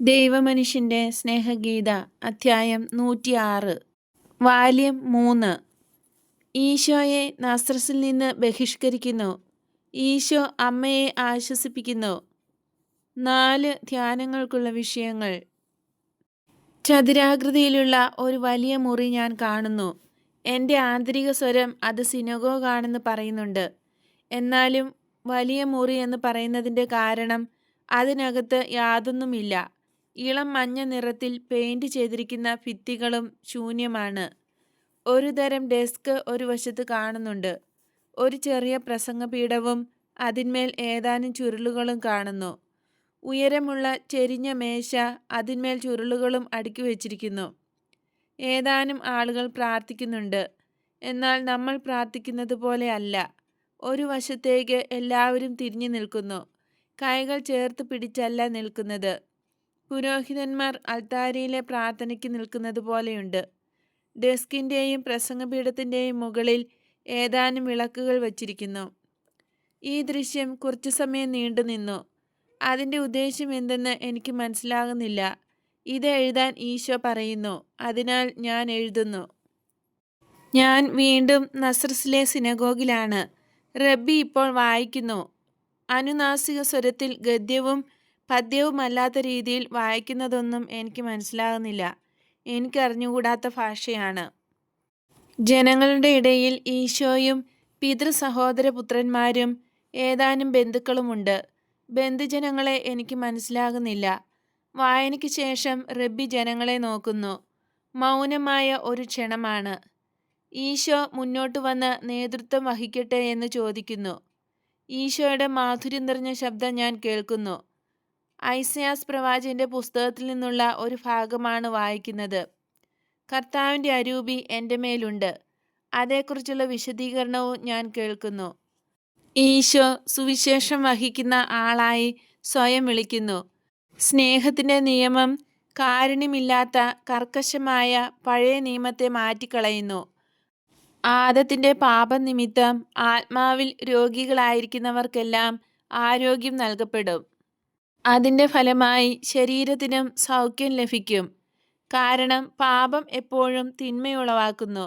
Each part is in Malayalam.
ദൈവമനുഷ്യന്റെ സ്നേഹഗീത അധ്യായം നൂറ്റിയാറ്. വാല്യം മൂന്ന്. ഈശോയെ നസ്രസിൽ നിന്ന് ബഹിഷ്കരിക്കുന്നു. ഈശോ അമ്മയെ ആശ്വസിപ്പിക്കുന്നു. നാല് ധ്യാനങ്ങൾക്കുള്ള വിഷയങ്ങൾ. ചതുരാകൃതിയിലുള്ള ഒരു വലിയ മുറി ഞാൻ കാണുന്നു. എന്റെ ആന്തരിക സ്വരം അത് സിനഗോ സിനഗോഗാണെന്ന് പറയുന്നുണ്ട്. എന്നാലും വലിയ മുറി എന്ന് പറയുന്നതിന്റെ കാരണം അതിനകത്ത് യാതൊന്നുമില്ല. ഇളം മഞ്ഞ നിറത്തിൽ പെയിന്റ് ചെയ്തിരിക്കുന്ന ഭിത്തികളും ശൂന്യമാണ്. ഒരു തരം ഡെസ്ക് ഒരു വശത്ത് കാണുന്നുണ്ട്. ഒരു ചെറിയ പ്രസംഗപീഠവും അതിന്മേൽ ഏതാനും ചുരുളുകളും കാണുന്നു. ഉയരമുള്ള ചെരിഞ്ഞ മേശ അതിന്മേൽ ചുരുളുകളും അടുക്കി വച്ചിരിക്കുന്നു. ഏതാനും ആളുകൾ പ്രാർത്ഥിക്കുന്നുണ്ട്. എന്നാൽ നമ്മൾ പ്രാർത്ഥിക്കുന്നത് പോലെ അല്ല. ഒരു വശത്തേക്ക് എല്ലാവരും തിരിഞ്ഞു നിൽക്കുന്നു. കൈകൾ ചേർത്ത് പിടിച്ചല്ല നിൽക്കുന്നത്. പുരോഹിതന്മാർ അൽത്താരിയിലെ പ്രാർത്ഥനയ്ക്ക് നിൽക്കുന്നത് പോലെയുണ്ട്. ഡെസ്കിന്റെയും പ്രസംഗപീഠത്തിന്റെയും മുകളിൽ ഏതാനും വിളക്കുകൾ വച്ചിരിക്കുന്നു. ഈ ദൃശ്യം കുറച്ചു സമയം നീണ്ടു നിന്നു. അതിന്റെ ഉദ്ദേശം എന്തെന്ന് എനിക്ക് മനസ്സിലാകുന്നില്ല. ഇത് എഴുതാൻ ഈശോ പറയുന്നു. അതിനാൽ ഞാൻ എഴുതുന്നു. ഞാൻ വീണ്ടും നസ്രസിലെ സിനഗോഗിലാണ്. റബ്ബി ഇപ്പോൾ വായിക്കുന്നു. അനുനാസിക സ്വരത്തിൽ ഗദ്യവും പദ്യവുമല്ലാത്ത രീതിയിൽ വായിക്കുന്നതൊന്നും എനിക്ക് മനസ്സിലാകുന്നില്ല. എനിക്കറിഞ്ഞുകൂടാത്ത ഭാഷയാണ്. ജനങ്ങളുടെ ഇടയിൽ ഈശോയും പിതൃ സഹോദര പുത്രന്മാരും ഏതാനും ബന്ധുക്കളുമുണ്ട്. ബന്ധുജനങ്ങളെ എനിക്ക് മനസ്സിലാകുന്നില്ല. വായനയ്ക്ക് ശേഷം റബ്ബി ജനങ്ങളെ നോക്കുന്നു. മൗനമായ ഒരു ക്ഷണമാണ്. ഈശോ മുന്നോട്ട് വന്ന് നേതൃത്വം വഹിക്കട്ടെ എന്ന് ചോദിക്കുന്നു. ഈശോയുടെ മാധുര്യം നിറഞ്ഞ ശബ്ദം ഞാൻ കേൾക്കുന്നു. ഐസയാസ് പ്രവാചകന്റെ പുസ്തകത്തിൽ നിന്നുള്ള ഒരു ഭാഗമാണ് വായിക്കുന്നത്. കർത്താവിന്റെ അരൂപി എന്റെ മേലുണ്ട്. അതേക്കുറിച്ചുള്ള വിശദീകരണവും ഞാൻ കേൾക്കുന്നു. ഈശോ സുവിശേഷം വഹിക്കുന്ന ആളായി സ്വയം വിളിക്കുന്നു. സ്നേഹത്തിന്റെ നിയമം കാരുണ്യമില്ലാത്ത കർക്കശമായ പഴയ നിയമത്തെ മാറ്റിക്കളയുന്നു. ആദത്തിന്റെ പാപനിമിത്തം ആത്മാവിൽ രോഗികളായിരിക്കുന്നവർക്കെല്ലാം ആരോഗ്യം നൽകപ്പെടും. അതിന്റെ ഫലമായി ശരീരത്തിനും സൗഖ്യം ലഭിക്കും. കാരണം പാപം എപ്പോഴും തിന്മയുളവാക്കുന്നു.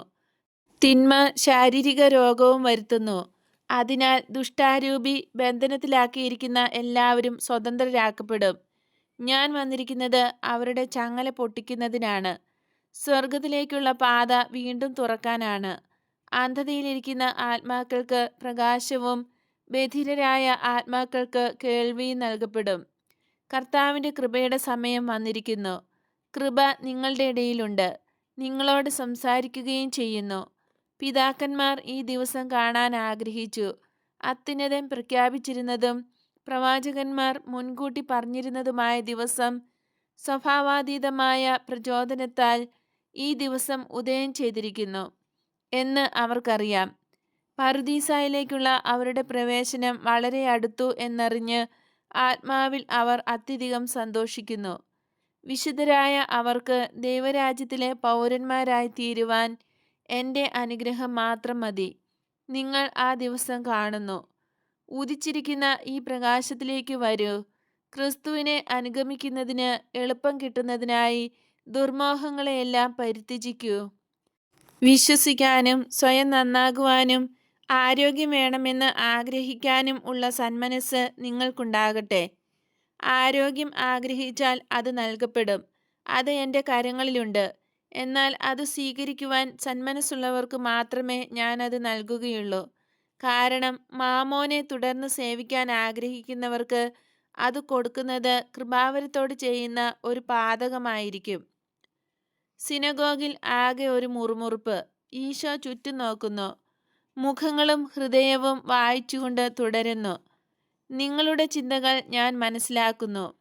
തിന്മ ശാരീരിക രോഗവും വരുത്തുന്നു. അതിനാൽ ദുഷ്ടാരൂപി ബന്ധനത്തിലാക്കിയിരിക്കുന്ന എല്ലാവരും സ്വതന്ത്രരാക്കപ്പെടും. ഞാൻ വന്നിരിക്കുന്നത് അവരുടെ ചങ്ങല പൊട്ടിക്കുന്നതിനാണ്. സ്വർഗത്തിലേക്കുള്ള പാത വീണ്ടും തുറക്കാനാണ്. അന്ധതയിലിരിക്കുന്ന ആത്മാക്കൾക്ക് പ്രകാശവും ബധിരരായ ആത്മാക്കൾക്ക് കേൾവിയും നൽകപ്പെടും. കർത്താവിന്റെ കൃപയുടെ സമയം വന്നിരിക്കുന്നു. കൃപ നിങ്ങളുടെ ഇടയിലുണ്ട്. നിങ്ങളോട് സംസാരിക്കുകയും ചെയ്യുന്നു. പിതാക്കന്മാർ ഈ ദിവസം കാണാൻ ആഗ്രഹിച്ചു. അത്യുന്നതം പ്രഖ്യാപിച്ചിരുന്നതും പ്രവാചകന്മാർ മുൻകൂട്ടി പറഞ്ഞിരുന്നതുമായ ദിവസം സ്വഭാവാതീതമായ പ്രചോദനത്താൽ ഈ ദിവസം ഉദയം ചെയ്തിരിക്കുന്നു എന്ന് അവർക്കറിയാം. പറുദീസായിലേക്കുള്ള അവരുടെ പ്രവേശനം വളരെ അടുത്തു എന്നറിഞ്ഞ് ആത്മാവിൽ അവർ അത്യധികം സന്തോഷിക്കുന്നു. വിശുദ്ധരായ അവർക്ക് ദൈവരാജ്യത്തിലെ പൗരന്മാരായി തീരുവാൻ എന്റെ അനുഗ്രഹം മാത്രം മതി. നിങ്ങൾ ആ ദിവസം കാണുന്നു. ഉദിച്ചിരിക്കുന്ന ഈ പ്രകാശത്തിലേക്ക് വരൂ. ക്രിസ്തുവിനെ അനുഗമിക്കുന്നതിന് എളുപ്പം കിട്ടുന്നതിനായി ദുർമോഹങ്ങളെയെല്ലാം പരിത്യജിക്കൂ. വിശ്വസിക്കാനും സ്വയം നന്നാകുവാനും ആരോഗ്യം വേണമെന്ന് ആഗ്രഹിക്കാനും ഉള്ള സന്മനസ് നിങ്ങൾക്കുണ്ടാകട്ടെ. ആരോഗ്യം ആഗ്രഹിച്ചാൽ അത് നൽകപ്പെടും. അത് എന്റെ കരങ്ങളിലുണ്ട്. എന്നാൽ അത് സ്വീകരിക്കുവാൻ സന്മനസ്സുള്ളവർക്ക് മാത്രമേ ഞാനത് നൽകുകയുള്ളൂ. കാരണം മാമോനെ തുടർന്ന് സേവിക്കാൻ ആഗ്രഹിക്കുന്നവർക്ക് അത് കൊടുക്കുന്നത് കൃപാവരത്തോട് ചെയ്യുന്ന ഒരു പാതകമായിരിക്കും. സിനഗോഗിൽ ആകെ ഒരു മുറുമുറുപ്പ്. ഈശോ ചുറ്റും നോക്കുന്നു. മുഖങ്ങളും ഹൃദയവും വായിച്ചുകൊണ്ട് തുടരുന്നു. നിങ്ങളുടെ ചിന്തകൾ ഞാൻ മനസ്സിലാക്കുന്നു.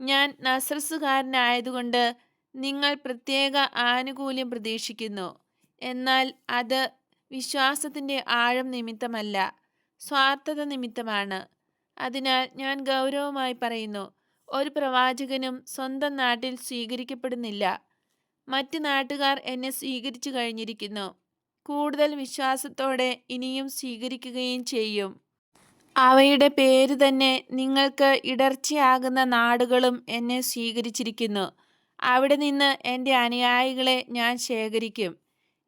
ഞാൻ നസ്രസുകാരനായതുകൊണ്ട് നിങ്ങൾ പ്രത്യേക ആനുകൂല്യം പ്രതീക്ഷിക്കുന്നു. എന്നാൽ അത് വിശ്വാസത്തിന്റെ ആഴം നിമിത്തമല്ല സ്വാർത്ഥത നിമിത്തമാണ്. അതിനാൽ ഞാൻ ഗൗരവമായി പറയുന്നു ഒരു പ്രവാചകനും സ്വന്തം നാട്ടിൽ സ്വീകരിക്കപ്പെടുന്നില്ല. മറ്റ് നാട്ടുകാർ എന്നെ സ്വീകരിച്ചു കഴിഞ്ഞിരിക്കുന്നു. കൂടുതൽ വിശ്വാസത്തോടെ ഇനിയും സ്വീകരിക്കുകയും ചെയ്യും. അവയുടെ പേര് തന്നെ നിങ്ങൾക്ക് ഇടർച്ചയാകുന്ന നാടുകളും എന്നെ സ്വീകരിച്ചിരിക്കുന്നു. അവിടെ നിന്ന് എന്റെ അനുയായികളെ ഞാൻ ശേഖരിക്കും.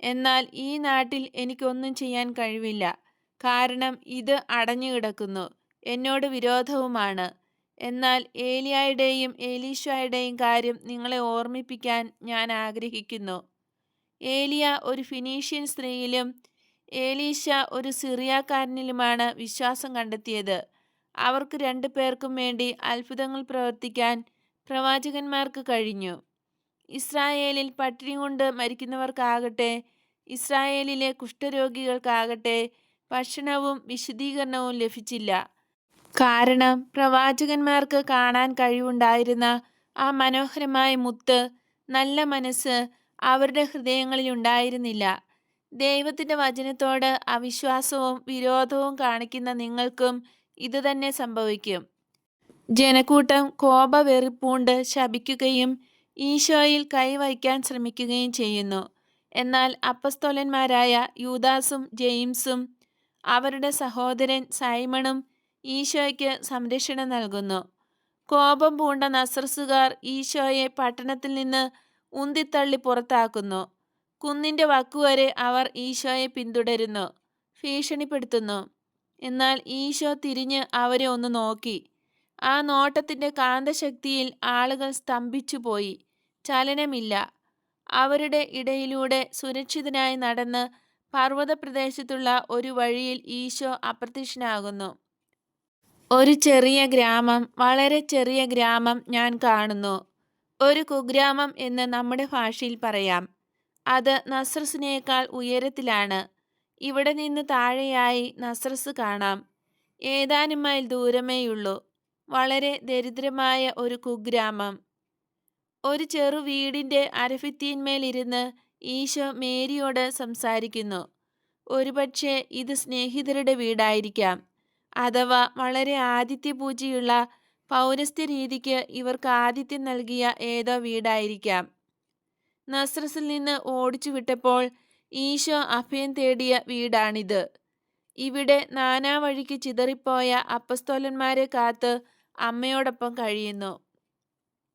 എന്നാൽ ഈ നാട്ടിൽ എനിക്കൊന്നും ചെയ്യാൻ കഴിവില്ല. കാരണം ഇത് അടഞ്ഞുകിടക്കുന്നു. എന്നോട് വിരോധവുമാണ്. എന്നാൽ ഏലിയായുടെയും ഏലീശായുടെയും കാര്യം നിങ്ങളെ ഓർമ്മിപ്പിക്കാൻ ഞാൻ ആഗ്രഹിക്കുന്നു. ഏലിയ ഒരു ഫിനീഷ്യൻ സ്ത്രീയിലും ഏലീഷ ഒരു സിറിയാക്കാരനിലുമാണ് വിശ്വാസം കണ്ടെത്തിയത്. അവർക്ക് രണ്ടു പേർക്കും വേണ്ടി അത്ഭുതങ്ങൾ പ്രവർത്തിക്കാൻ പ്രവാചകന്മാർക്ക് കഴിഞ്ഞു. ഇസ്രായേലിൽ പട്ടിണി കൊണ്ട് മരിക്കുന്നവർക്കാകട്ടെ ഇസ്രായേലിലെ കുഷ്ഠരോഗികൾക്കാകട്ടെ ഭക്ഷണവും വിശദീകരണവും ലഭിച്ചില്ല. കാരണം പ്രവാചകന്മാർക്ക് കാണാൻ കഴിവുണ്ടായിരുന്ന ആ മനോഹരമായ മുത്ത് നല്ല മനസ്സ് അവരുടെ ഹൃദയങ്ങളിൽ ഉണ്ടായിരുന്നില്ല ദൈവത്തിന്റെ വചനത്തോട് അവിശ്വാസവും വിരോധവും കാണിക്കുന്ന നിങ്ങൾക്കും ഇതുതന്നെ സംഭവിക്കും. ജനക്കൂട്ടം കോപവെറിപ്പൂണ്ട് ശപിക്കുകയും ഈശോയിൽ കൈവയ്ക്കാൻ ശ്രമിക്കുകയും ചെയ്യുന്നു. എന്നാൽ അപ്പസ്തോലന്മാരായ യൂദാസും ജെയിംസും അവരുടെ സഹോദരൻ സൈമണും ഈശോയ്ക്ക് സംരക്ഷണം നൽകുന്നു. കോപം പൂണ്ട നസ്രസുകാർ ഈശോയെ പട്ടണത്തിൽ നിന്ന് ഉന്തിത്തള്ളി പുറത്താക്കുന്നു. കുന്നിന്റെ വക്കുവരെ അവർ ഈശോയെ പിന്തുടരുന്നു ഭീഷണിപ്പെടുത്തുന്നു. എന്നാൽ ഈശോ തിരിഞ്ഞ് അവരെ ഒന്ന് നോക്കി. ആ നോട്ടത്തിന്റെ കാന്തശക്തിയിൽ ആളുകൾ സ്തംഭിച്ചുപോയി. ചലനമില്ല. അവരുടെ ഇടയിലൂടെ സുരക്ഷിതനായി നടന്ന് പർവത പ്രദേശത്തുള്ള ഒരു വഴിയിൽ ഈശോ അപ്രത്യക്ഷനാകുന്നു. ഒരു ചെറിയ ഗ്രാമം വളരെ ചെറിയ ഗ്രാമം ഞാൻ കാണുന്നു. ഒരു കുഗ്രാമം എന്ന് നമ്മുടെ ഭാഷയിൽ പറയാം. അത് നസ്രസിനേക്കാൾ ഉയരത്തിലാണ്. ഇവിടെ നിന്ന് താഴെയായി നസ്രസ് കാണാം. ഏതാനും മൈൽ ദൂരമേയുള്ളൂ. വളരെ ദരിദ്രമായ ഒരു കുഗ്രാമം. ഒരു ചെറു വീടിന്റെ അരഭിത്തിന്മേലിരുന്ന് ഈശോ മേരിയോട് സംസാരിക്കുന്നു. ഒരുപക്ഷെ ഇത് സ്നേഹിതരുടെ വീടായിരിക്കാം. അഥവാ വളരെ ആതിഥ്യപൂജയുള്ള പൗരസ്ത്യ രീതിക്ക് ഇവർക്ക് ആതിഥ്യം നൽകിയ ഏതോ വീടായിരിക്കാം. നസ്രസിൽ നിന്ന് ഓടിച്ചു വിട്ടപ്പോൾ ഈശോ അഭയം തേടിയ വീടാണിത്. ഇവിടെ നാനാ വഴിക്ക് ചിതറിപ്പോയ അപ്പസ്തോലന്മാരെ കാത്ത് അമ്മയോടൊപ്പം കഴിയുന്നു.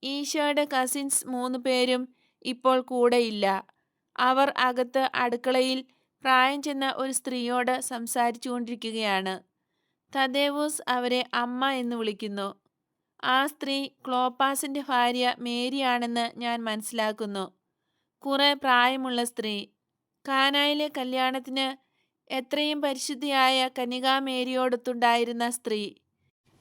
ഈശോയുടെ കസിൻസ് മൂന്ന് പേരും ഇപ്പോൾ കൂടെയില്ല. അവർ അകത്ത് അടുക്കളയിൽ പ്രായം ചെന്ന ഒരു സ്ത്രീയോട് സംസാരിച്ചുകൊണ്ടിരിക്കുകയാണ്. തദേവൂസ് അവരെ അമ്മ എന്ന് വിളിക്കുന്നു. ആ സ്ത്രീ ക്ലോപ്പാസിന്റെ ഭാര്യ മേരിയാണെന്ന് ഞാൻ മനസ്സിലാക്കുന്നു. കുറെ പ്രായമുള്ള സ്ത്രീ. കാനായിലെ കല്യാണത്തിന് എത്രയും പരിശുദ്ധിയായ കന്യകാമേരിയോടൊത്തുണ്ടായിരുന്ന സ്ത്രീ.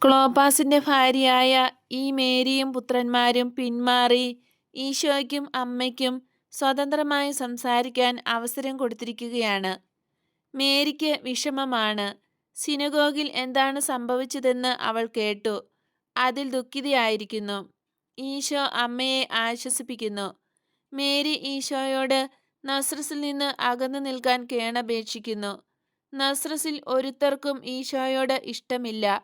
ക്ലോപ്പാസിന്റെ ഭാര്യയായ ഈ മേരിയും പുത്രന്മാരും പിന്മാറി ഈശോയ്ക്കും അമ്മയ്ക്കും സ്വതന്ത്രമായി സംസാരിക്കാൻ അവസരം കൊടുത്തിരിക്കുകയാണ്. മേരിക്ക് വിഷമമാണ്. സിനഗോഗിൽ എന്താണ് സംഭവിച്ചതെന്ന് അവൾ കേട്ടു. അതിൽ ദുഃഖിതയായിരിക്കുന്നു. ഈശോ അമ്മയെ ആശ്വസിപ്പിക്കുന്നു. മേരി ഈശോയോട് നസ്രസിൽ നിന്ന് അകന്നു നിൽക്കാൻ കേണപേക്ഷിക്കുന്നു. നസ്രസിൽ ഒരുത്തർക്കും ഈശോയോട് ഇഷ്ടമില്ല.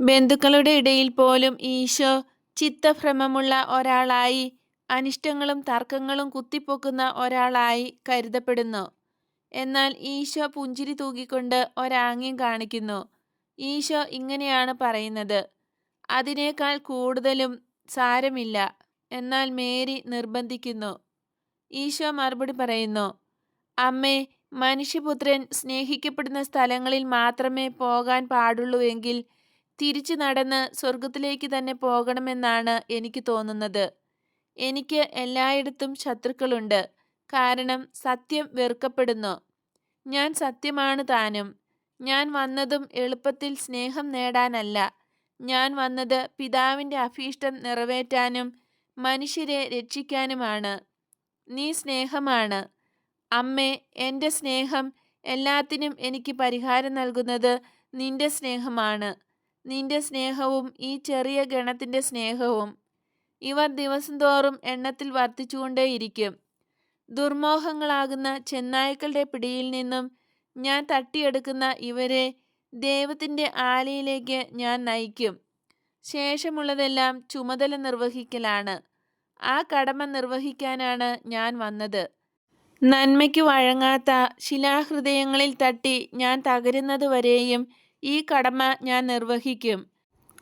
ബന്ധുക്കളുടെ ഇടയിൽ പോലും ഈശോ ചിത്തഭ്രമമുള്ള ഒരാളായി അനിഷ്ടങ്ങളും തർക്കങ്ങളും കുത്തിപ്പൊക്കുന്ന ഒരാളായി കരുതപ്പെടുന്നു. എന്നാൽ ഈശോ പുഞ്ചിരി തൂക്കിക്കൊണ്ട് ഒരാംഗ്യം കാണിക്കുന്നു. ഈശോ ഇങ്ങനെയാണ് പറയുന്നത്. അതിനേക്കാൾ കൂടുതലും സാരമില്ല എന്നാൽ മേരി നിർബന്ധിക്കുന്നു. ഈശോ മറുപടി പറയുന്നു അമ്മേ മനുഷ്യപുത്രൻ സ്നേഹിക്കപ്പെടുന്ന സ്ഥലങ്ങളിൽ മാത്രമേ പോകാൻ പാടുള്ളൂ എങ്കിൽ തിരിച്ചു നടന്ന് സ്വർഗത്തിലേക്ക് തന്നെ പോകണമെന്നാണ് എനിക്ക് തോന്നുന്നത്. എനിക്ക് എല്ലായിടത്തും ശത്രുക്കളുണ്ട് കാരണം സത്യം വെറുക്കപ്പെടുന്നു. ഞാൻ സത്യമാണ് താനും. ഞാൻ വന്നതും എളുപ്പത്തിൽ സ്നേഹം നേടാനല്ല. ഞാൻ വന്നത് പിതാവിന്റെ അഭീഷ്ടം നിറവേറ്റാനും മനുഷ്യരെ രക്ഷിക്കാനുമാണ്. നീ സ്നേഹമാണ്. അമ്മേ എന്റെ സ്നേഹം എല്ലാത്തിനും എനിക്ക് പരിഹാരം നൽകുന്നത് നിന്റെ സ്നേഹമാണ്. നിന്റെ സ്നേഹവും ഈ ചെറിയ ഗണത്തിന്റെ സ്നേഹവും ഇവർ ദിവസം തോറും എണ്ണത്തിൽ വർദ്ധിച്ചുകൊണ്ടേയിരിക്കും. ദുർമോഹങ്ങളാകുന്ന ചെന്നായ്ക്കളുടെ പിടിയിൽ നിന്നും ഞാൻ തട്ടിയെടുക്കുന്ന ഇവരെ ദൈവത്തിന്റെ ആലയിലേക്ക് ഞാൻ നയിക്കും. ശേഷമുള്ളതെല്ലാം ചുമതല നിർവഹിക്കലാണ്. ആ കടമ നിർവഹിക്കാനാണ് ഞാൻ വന്നത്. നന്മയ്ക്ക് വഴങ്ങാത്ത ശിലാഹൃദയങ്ങളിൽ തട്ടി ഞാൻ തകരുന്നതുവരെയും ഈ കടമ ഞാൻ നിർവഹിക്കും.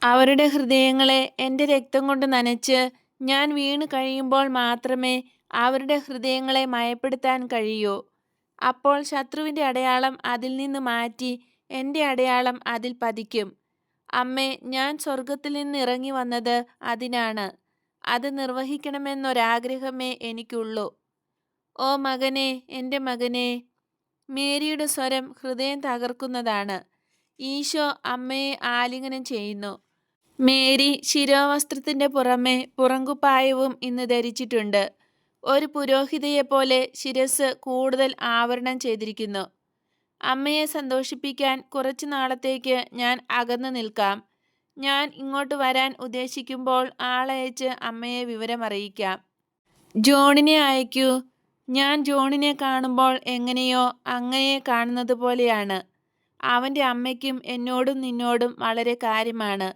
അവരുടെ ഹൃദയങ്ങളെ എന്റെ രക്തം കൊണ്ട് നനച്ച് ഞാൻ വീണു കഴിയുമ്പോൾ മാത്രമേ അവരുടെ ഹൃദയങ്ങളെ മയപ്പെടുത്താൻ കഴിയൂ. അപ്പോൾ ശത്രുവിന്റെ അടയാളം അതിൽ നിന്ന് മാറ്റി എന്റെ അടയാളം അതിൽ പതിക്കും. അമ്മേ ഞാൻ സ്വർഗത്തിൽ നിന്ന് ഇറങ്ങി വന്നത് അതിനാണ്. അത് നിർവഹിക്കണമെന്നൊരാഗ്രഹമേ എനിക്കുള്ളൂ. ഓ മകനെ എന്റെ മകനെ മേരിയുടെ സ്വരം ഹൃദയം തകർക്കുന്നതാണ്. ഈശോ അമ്മയെ ആലിംഗനം ചെയ്യുന്നു. മേരി ശിരോവസ്ത്രത്തിന്റെ പുറമെ പുറങ്കുപ്പായവും ഇന്ന് ധരിച്ചിട്ടുണ്ട്. ഒരു പുരോഹിതയെപ്പോലെ ശിരസ് കൂടുതൽ ആവരണം ചെയ്തിരിക്കുന്നു. അമ്മയെ സന്തോഷിപ്പിക്കാൻ കുറച്ചു നാളത്തേക്ക് ഞാൻ അകന്നു നിൽക്കാം. ഞാൻ ഇങ്ങോട്ട് വരാൻ ഉദ്ദേശിക്കുമ്പോൾ ആളയച്ച് അമ്മയെ വിവരമറിയിക്കാം ജോണിനെ അയക്കൂ. ഞാൻ ജോണിനെ കാണുമ്പോൾ എങ്ങനെയോ അങ്ങയെ കാണുന്നത് പോലെയാണ്. അവന്റെ അമ്മയ്ക്കും എന്നോടും നിന്നോടും വളരെ കാര്യമാണ്.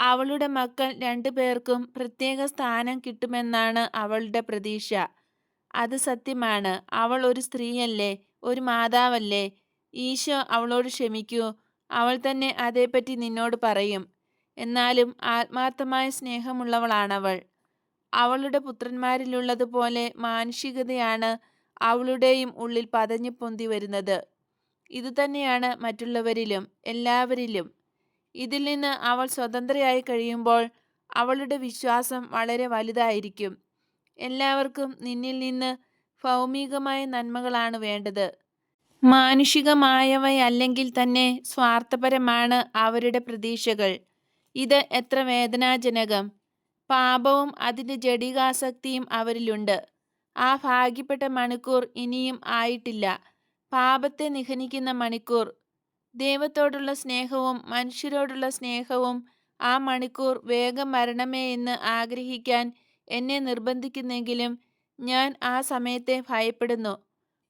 അവളുടെ മക്കൾ രണ്ടു പേർക്കും പ്രത്യേക സ്ഥാനം കിട്ടുമെന്നാണ് അവളുടെ പ്രതീക്ഷ. അത് സത്യമാണ്. അവൾ ഒരു സ്ത്രീയല്ലേ? ഒരു മാതാവല്ലേ? ഈശോ അവളോട് ക്ഷമിക്കൂ. അവൾ തന്നെ അതേപ്പറ്റി നിന്നോട് പറയും. എന്നാലും ആത്മാർത്ഥമായ സ്നേഹമുള്ളവളാണവൾ. അവളുടെ പുത്രന്മാരിലുള്ളതുപോലെ മാനുഷികതയാണ് അവളുടെയും ഉള്ളിൽ പതഞ്ഞു പൊന്തി വരുന്നത്. ഇതുതന്നെയാണ് മറ്റുള്ളവരിലും എല്ലാവരിലും. ഇതിൽ നിന്ന് അവൾ സ്വതന്ത്രയായി കഴിയുമ്പോൾ അവളുടെ വിശ്വാസം വളരെ വലുതായിരിക്കും. എല്ലാവർക്കും നിന്നിൽ നിന്ന് ഭൗമികമായ നന്മകളാണ് വേണ്ടത്. മാനുഷികമായവയല്ലെങ്കിൽ തന്നെ സ്വാർത്ഥപരമാണ് അവരുടെ പ്രതീക്ഷകൾ. ഇത് എത്ര വേദനാജനകം. പാപവും അതിന്റെ ജടികാസക്തിയും അവരിലുണ്ട്. ആ ഭാഗ്യപ്പെട്ട മണിക്കൂർ ഇനിയും ആയിട്ടില്ല. പാപത്തെ നിഹനിക്കുന്ന മണിക്കൂർ. ദൈവത്തോടുള്ള സ്നേഹവും മനുഷ്യരോടുള്ള സ്നേഹവും ആ മണിക്കൂർ വേഗം വരണമേ എന്ന് ആഗ്രഹിക്കാൻ എന്നെ നിർബന്ധിക്കുന്നെങ്കിലും ഞാൻ ആ സമയത്തെ ഭയപ്പെടുന്നു.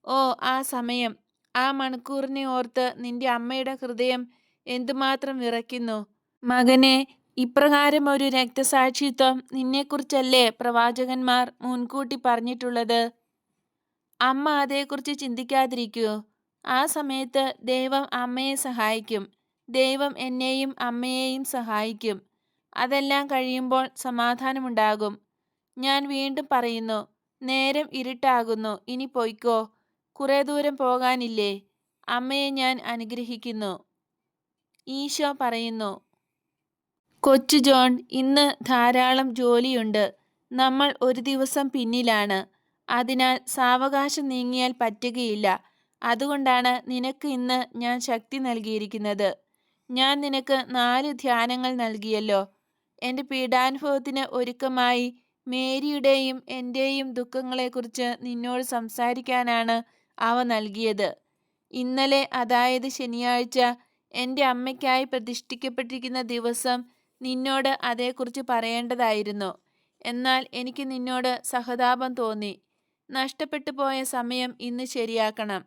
ഓ ആ സമയം. ആ മണിക്കൂറിനെ ഓർത്ത് നിന്റെ അമ്മയുടെ ഹൃദയം എന്തുമാത്രം വിറയ്ക്കുന്നു? മകനെ ഇപ്രകാരം ഒരു രക്തസാക്ഷിത്വം നിന്നെക്കുറിച്ചല്ലേ പ്രവാചകന്മാർ മുൻകൂട്ടി പറഞ്ഞിട്ടുള്ളത്? അമ്മ അതേക്കുറിച്ച് ചിന്തിക്കാതിരിക്കൂ. ആ സമയത്ത് ദൈവം അമ്മയെ സഹായിക്കും. ദൈവം എന്നെയും അമ്മയെയും സഹായിക്കും. അതെല്ലാം കഴിയുമ്പോൾ സമാധാനമുണ്ടാകും. ഞാൻ വീണ്ടും പറയുന്നു നേരം ഇരുട്ടാകുന്നു ഇനി പൊയ്ക്കോ. കുറേ ദൂരം പോകാനില്ലേ? അമ്മയെ ഞാൻ അനുഗ്രഹിക്കുന്നു. ഈശോ പറയുന്നു കൊച്ചു ജോൺ ഇന്ന് ധാരാളം ജോലിയുണ്ട്. നമ്മൾ ഒരു ദിവസം പിന്നിലാണ്. അതിനാൽ സാവകാശം നീങ്ങിയാൽ പറ്റുകയില്ല. അതുകൊണ്ടാണ് നിനക്ക് ഇന്ന് ഞാൻ ശക്തി നൽകിയിരിക്കുന്നത്. ഞാൻ നിനക്ക് നാല് ധ്യാനങ്ങൾ നൽകിയല്ലോ. എന്റെ പീഡാനുഭവത്തിന് ഒരുക്കമായി മേരിയുടെയും എന്റെയും ദുഃഖങ്ങളെക്കുറിച്ച് നിന്നോട് സംസാരിക്കാനാണ് അവ നൽകിയത്. ഇന്നലെ അതായത് ശനിയാഴ്ച എന്റെ അമ്മയ്ക്കായി പ്രതിഷ്ഠിക്കപ്പെട്ടിരിക്കുന്ന ദിവസം നിന്നോട് അതേക്കുറിച്ച് പറയേണ്ടതായിരുന്നു. എന്നാൽ എനിക്ക് നിന്നോട് സഹതാപം തോന്നി. നഷ്ടപ്പെട്ടു പോയ സമയം ഇന്ന് ശരിയാക്കണം.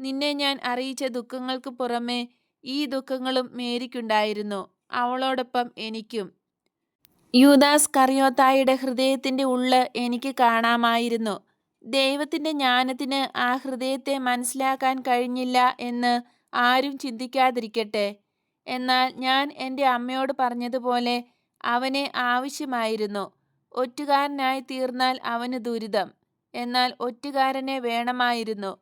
നിന്നെ ഞാൻ അറിയിച്ച ദുഃഖങ്ങൾക്ക് പുറമെ ഈ ദുഃഖങ്ങളും മേരിക്കുണ്ടായിരുന്നു അവളോടൊപ്പം എനിക്കും. യൂദാസ് കറിയോത്തായുടെ ഹൃദയത്തിന്റെ ഉള്ള് എനിക്ക് കാണാമായിരുന്നു. ദൈവത്തിന്റെ ജ്ഞാനത്തിന് ആ ഹൃദയത്തെ മനസ്സിലാക്കാൻ കഴിഞ്ഞില്ല എന്ന് ആരും ചിന്തിക്കാതിരിക്കട്ടെ. എന്നാൽ ഞാൻ എന്റെ അമ്മയോട് പറഞ്ഞതുപോലെ അവനെ ആവശ്യമായിരുന്നു. ഒറ്റുകാരനായി തീർന്നാൽ അവന് ദുരിതം. എന്നാൽ ഒറ്റുകാരനെ വേണമായിരുന്നു.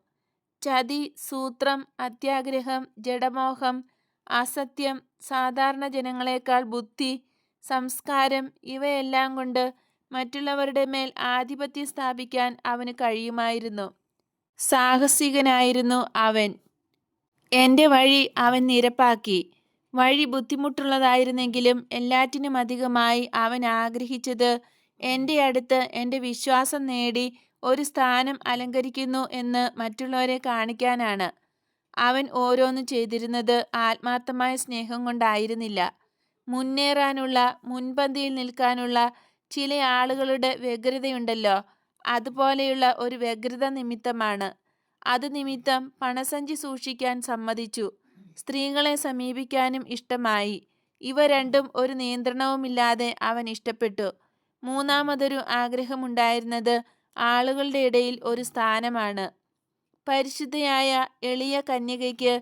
ചതി സൂത്രം അത്യാഗ്രഹം ജഡമോഹം അസത്യം സാധാരണ ജനങ്ങളെക്കാൾ ബുദ്ധി സംസ്കാരം ഇവയെല്ലാം കൊണ്ട് മറ്റുള്ളവരുടെ മേൽ ആധിപത്യം സ്ഥാപിക്കാൻ അവന് കഴിയുമായിരുന്നു. സാഹസികനായിരുന്നു അവൻ. എന്റെ വഴി അവൻ നിരപ്പാക്കി. വഴി ബുദ്ധിമുട്ടുള്ളതായിരുന്നെങ്കിലും എല്ലാറ്റിനും അധികമായി അവൻ ആഗ്രഹിച്ചത് എന്റെ അടുത്ത് എന്റെ വിശ്വാസം നേടി ഒരു സ്ഥാനം അലങ്കരിക്കുന്നു എന്ന് മറ്റുള്ളവരെ കാണിക്കാനാണ്. അവൻ ഓരോന്നും ചെയ്തിരുന്നത് ആത്മാർത്ഥമായ സ്നേഹം കൊണ്ടായിരുന്നില്ല. മുന്നേറാനുള്ള മുൻപന്തിയിൽ നിൽക്കാനുള്ള ചില ആളുകളുടെ വ്യഗ്രതയുണ്ടല്ലോ. അതുപോലെയുള്ള ഒരു വ്യഗ്രത നിമിത്തമാണ്. അത് നിമിത്തം പണസഞ്ചി സൂക്ഷിക്കാൻ സമ്മതിച്ചു. സ്ത്രീകളെ സമീപിക്കാനും ഇഷ്ടമായി. ഇവ രണ്ടും ഒരു നിയന്ത്രണവുമില്ലാതെ അവൻ ഇഷ്ടപ്പെട്ടു. മൂന്നാമതൊരു ആഗ്രഹമുണ്ടായിരുന്നത് ആളുകളുടെ ഇടയിൽ ഒരു സ്ഥാനമാണ്. പരിശുദ്ധയായ എളിയ കന്യകയ്ക്ക്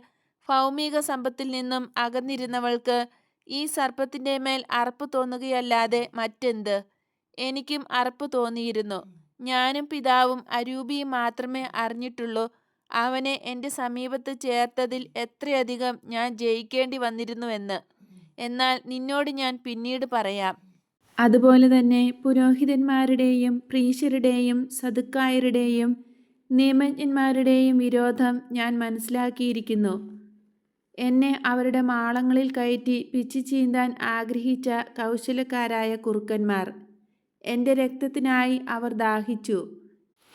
ഭൗമിക സമ്പത്തിൽ നിന്നും അകന്നിരുന്നവൾക്ക് ഈ സർപ്പത്തിന്റെ മേൽ അറപ്പ് തോന്നുകയല്ലാതെ മറ്റെന്ത്? എനിക്കും അറപ്പ് തോന്നിയിരുന്നു. ഞാനും പിതാവും അരൂപിയും മാത്രമേ അറിഞ്ഞിട്ടുള്ളൂ. അവനെ എന്റെ സമീപത്ത് ചേർത്തതിൽ എത്രയധികം ഞാൻ ജയിക്കേണ്ടി വന്നിരുന്നുവെന്ന്. എന്നാൽ നിന്നോട് ഞാൻ പിന്നീട് പറയാം. അതുപോലെ തന്നെ പുരോഹിതന്മാരുടെയും പ്രീശരുടെയും സതുക്കായരുടെയും നിയമജ്ഞന്മാരുടെയും വിരോധം ഞാൻ മനസ്സിലാക്കിയിരിക്കുന്നു. എന്നെ അവരുടെ മാളങ്ങളിൽ കയറ്റി പിച്ചു ചീന്താൻ ആഗ്രഹിച്ച കൗശലക്കാരായ കുറുക്കന്മാർ. എന്റെ രക്തത്തിനായി അവർ ദാഹിച്ചു.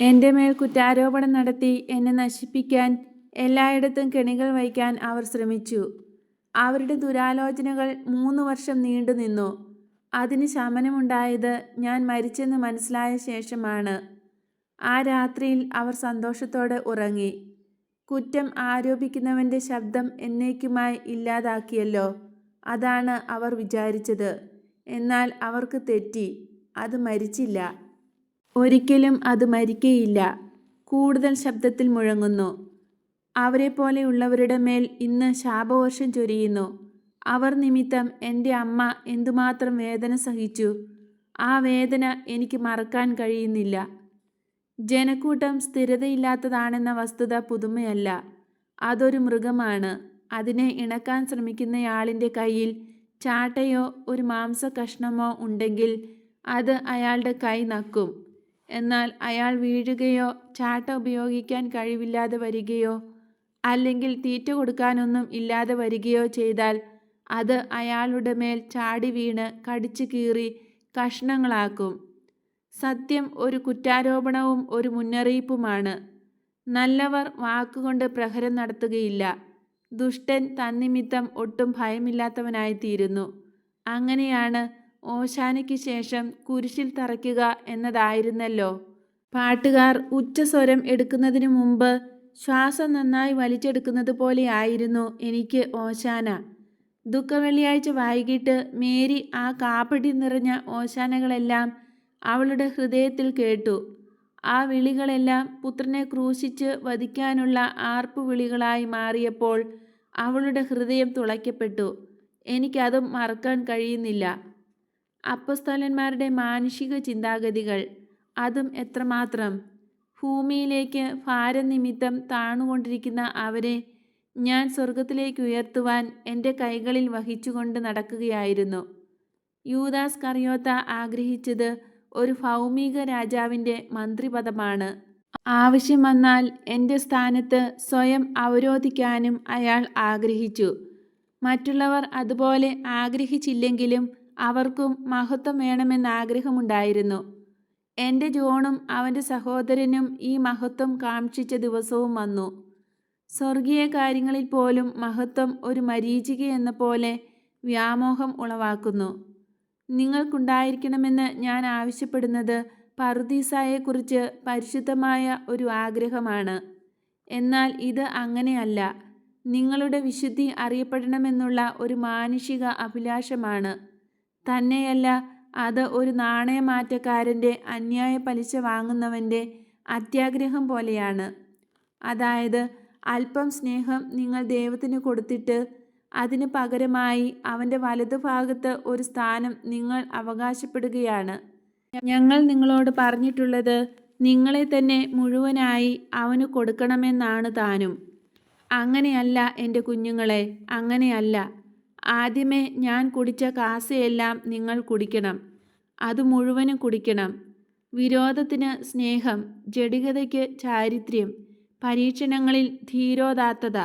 എന്റെ മേൽ കുറ്റാരോപണം നടത്തി എന്നെ നശിപ്പിക്കാൻ എല്ലായിടത്തും കെണികൾ വയ്ക്കാൻ അവർ ശ്രമിച്ചു. അവരുടെ ദുരാലോചനകൾ മൂന്ന് വർഷം നീണ്ടുനിന്നു അതിന് ശമനമുണ്ടായത് ഞാൻ മരിച്ചെന്ന് മനസ്സിലായ ശേഷമാണ്. ആ രാത്രിയിൽ അവർ സന്തോഷത്തോടെ ഉറങ്ങി. കുറ്റം ആരോപിക്കുന്നവന്റെ ശബ്ദം എന്നേക്കുമായി ഇല്ലാതാക്കിയല്ലോ. അതാണ് അവർ വിചാരിച്ചത്. എന്നാൽ അവർക്ക് തെറ്റി. അത് മരിച്ചില്ല. ഒരിക്കലും അത് മരിക്കയില്ല. കൂടുതൽ ശബ്ദത്തിൽ മുഴങ്ങുന്നു. അവരെ പോലെയുള്ളവരുടെ മേൽ ഇന്ന് ശാപവർഷം ചൊരിയുന്നു. അവർ നിമിത്തം എന്റെ അമ്മ എന്തുമാത്രം വേദന സഹിച്ചു. ആ വേദന എനിക്ക് മറക്കാൻ കഴിയുന്നില്ല. ജനക്കൂട്ടം സ്ഥിരതയില്ലാത്തതാണെന്ന വസ്തുത പുതുമയല്ല. അതൊരു മൃഗമാണ്. അതിനെ ഇണക്കാൻ ശ്രമിക്കുന്നയാളിന്റെ കയ്യിൽ ചാട്ടയോ ഒരു മാംസ കഷ്ണമോ ഉണ്ടെങ്കിൽ അത് അയാളുടെ കൈ നക്കും. എന്നാൽ അയാൾ വീഴുകയോ ചാട്ട ഉപയോഗിക്കാൻ കഴിവില്ലാതെ വരികയോ അല്ലെങ്കിൽ തീറ്റ കൊടുക്കാനൊന്നും ഇല്ലാതെ വരികയോ ചെയ്താൽ അത് അയാളുടെ മേൽ ചാടി വീണ് കടിച്ചു കീറി കഷ്ണങ്ങളാക്കും. സത്യം ഒരു കുറ്റാരോപണവും ഒരു മുന്നറിയിപ്പുമാണ്. നല്ലവർ വാക്കുകൊണ്ട് പ്രഹരം നടത്തുകയില്ല. ദുഷ്ടൻ തന്നിമിത്തം ഒട്ടും ഭയമില്ലാത്തവനായിത്തീരുന്നു. അങ്ങനെയാണ് ഓശാനയ്ക്ക് ശേഷം കുരിശിൽ തറയ്ക്കുക എന്നതായിരുന്നല്ലോ. പാട്ടുകാർ ഉച്ചസ്വരം എടുക്കുന്നതിനു മുമ്പ് ശ്വാസം നന്നായി വലിച്ചെടുക്കുന്നത് പോലെയായിരുന്നു എനിക്ക് ഓശാന. ദുഃഖവെള്ളിയാഴ്ച വൈകിട്ട് മേരി ആ കാപ്പടി നിറഞ്ഞ ഓശാനകളെല്ലാം അവളുടെ ഹൃദയത്തിൽ കേട്ടു. ആ വിളികളെല്ലാം പുത്രനെ ക്രൂശിച്ച് വധിക്കാനുള്ള ആർപ്പുവിളികളായി മാറിയപ്പോൾ അവളുടെ ഹൃദയം തുളയ്ക്കപ്പെട്ടു. എനിക്കതും മറക്കാൻ കഴിയുന്നില്ല. അപ്പസ്തലന്മാരുടെ മാനുഷിക ചിന്താഗതികൾ. അതും എത്രമാത്രം. ഭൂമിയിലേക്ക് ഭാരനിമിത്തം താണുകൊണ്ടിരിക്കുന്ന അവരെ ഞാൻ സ്വർഗത്തിലേക്ക് ഉയർത്തുവാൻ എന്റെ കൈകളിൽ വഹിച്ചുകൊണ്ട് നടക്കുകയായിരുന്നു. യൂദാസ് കറിയോത്ത ആഗ്രഹിച്ചത് ഒരു ഭൗമിക രാജാവിന്റെ മന്ത്രിപദമാണ്. ആവശ്യം വന്നാൽ എന്റെ സ്ഥാനത്ത് സ്വയം അവരോധിക്കാനും അയാൾ ആഗ്രഹിച്ചു. മറ്റുള്ളവർ അതുപോലെ ആഗ്രഹിച്ചില്ലെങ്കിലും അവർക്കും മഹത്വം വേണമെന്ന് ആഗ്രഹമുണ്ടായിരുന്നു. എന്റെ ജോണും അവന്റെ സഹോദരനും ഈ മഹത്വം കാക്ഷിച്ച ദിവസവും വന്നു. സ്വർഗീയ കാര്യങ്ങളിൽ പോലും മഹത്വം ഒരു മരീചിക എന്ന പോലെ വ്യാമോഹം ഉളവാക്കുന്നു. നിങ്ങൾക്കുണ്ടായിരിക്കണമെന്ന് ഞാൻ ആവശ്യപ്പെടുന്നത് പർദീസായെക്കുറിച്ച് പരിശുദ്ധമായ ഒരു ആഗ്രഹമാണ്. എന്നാൽ ഇത് അങ്ങനെയല്ല. നിങ്ങളുടെ വിശുദ്ധി അറിയപ്പെടണമെന്നുള്ള ഒരു മാനുഷിക അഭിലാഷമാണ്. തന്നെയല്ല അത് ഒരു നാണയമാറ്റക്കാരന്റെ അന്യായ പലിശ വാങ്ങുന്നവന്റെ അത്യാഗ്രഹം പോലെയാണ്. അതായത് അല്പം സ്നേഹം നിങ്ങൾ ദൈവത്തിന് കൊടുത്തിട്ട് അതിന് പകരമായി അവന്റെ വലതുഭാഗത്ത് ഒരു സ്ഥാനം നിങ്ങൾ അവകാശപ്പെടുകയാണ്. ഞങ്ങൾ നിങ്ങളോട് പറഞ്ഞിട്ടുള്ളത് നിങ്ങളെ തന്നെ മുഴുവനായി അവന് കൊടുക്കണമെന്നാണ് താനും. അങ്ങനെയല്ല എന്റെ കുഞ്ഞുങ്ങളെ അങ്ങനെയല്ല. ആദ്യമേ ഞാൻ കുടിച്ച കാസയെല്ലാം നിങ്ങൾ കുടിക്കണം. അത് മുഴുവനും കുടിക്കണം. വിരോധത്തിന് സ്നേഹം ജടികതയ്ക്ക് ചാരിത്ര്യം പരീക്ഷണങ്ങളിൽ ധീരോദാത്തത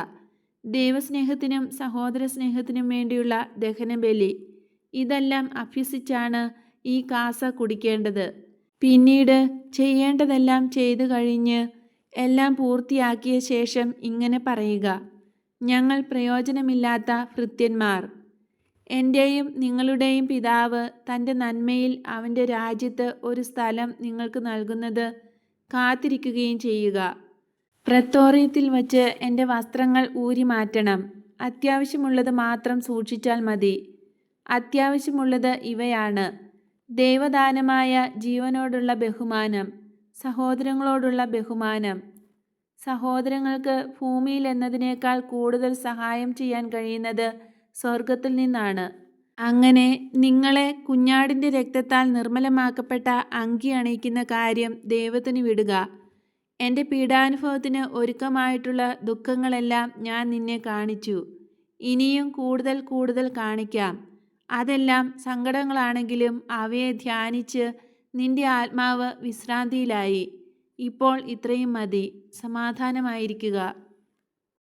ദൈവസ്നേഹത്തിനും സഹോദര സ്നേഹത്തിനും വേണ്ടിയുള്ള ദഹനബലി ഇതെല്ലാം അഭ്യസിച്ചാണ് ഈ കാസ കുടിക്കേണ്ടത്. പിന്നീട് ചെയ്യേണ്ടതെല്ലാം ചെയ്തു കഴിഞ്ഞ് എല്ലാം പൂർത്തിയാക്കിയ ശേഷം ഇങ്ങനെ പറയുക. ഞങ്ങൾ പ്രയോജനമില്ലാത്ത ഭൃത്യന്മാർ. എന്റെയും നിങ്ങളുടെയും പിതാവ് തന്റെ നന്മയിൽ അവന്റെ രാജ്യത്ത് ഒരു സ്ഥലം നിങ്ങൾക്ക് നൽകുന്നത് കാത്തിരിക്കുകയും ചെയ്യുക. പ്രത്തോറിയത്തിൽ വച്ച് എന്റെ വസ്ത്രങ്ങൾ ഊരി മാറ്റണം. അത്യാവശ്യമുള്ളത് മാത്രം സൂക്ഷിച്ചാൽ മതി. അത്യാവശ്യമുള്ളത് ഇവയാണ്. ദൈവദാനമായ ജീവനോടുള്ള ബഹുമാനം സഹോദരങ്ങളോടുള്ള ബഹുമാനം സഹോദരങ്ങൾക്ക് ഭൂമിയിൽ എന്നതിനേക്കാൾ കൂടുതൽ സഹായം ചെയ്യാൻ കഴിയുന്നത് സ്വർഗത്തിൽ നിന്നാണ്. അങ്ങനെ നിങ്ങളെ കുഞ്ഞാടിന്റെ രക്തത്താൽ നിർമ്മലമാക്കപ്പെട്ട അങ്കി അണിയിക്കുന്ന കാര്യം ദൈവത്തിന് വിടുക. എന്റെ പീഡാനുഭവത്തിന് ഒരുക്കമായിട്ടുള്ള ദുഃഖങ്ങളെല്ലാം ഞാൻ നിന്നെ കാണിച്ചു. ഇനിയും കൂടുതൽ കൂടുതൽ കാണിക്കാം. അതെല്ലാം സങ്കടങ്ങളാണെങ്കിലും അവയെ ധ്യാനിച്ച് നിന്റെ ആത്മാവ് വിശ്രാന്തിയിലായി. ഇപ്പോൾ ഇത്രയും മതി. സമാധാനമായിരിക്കുക.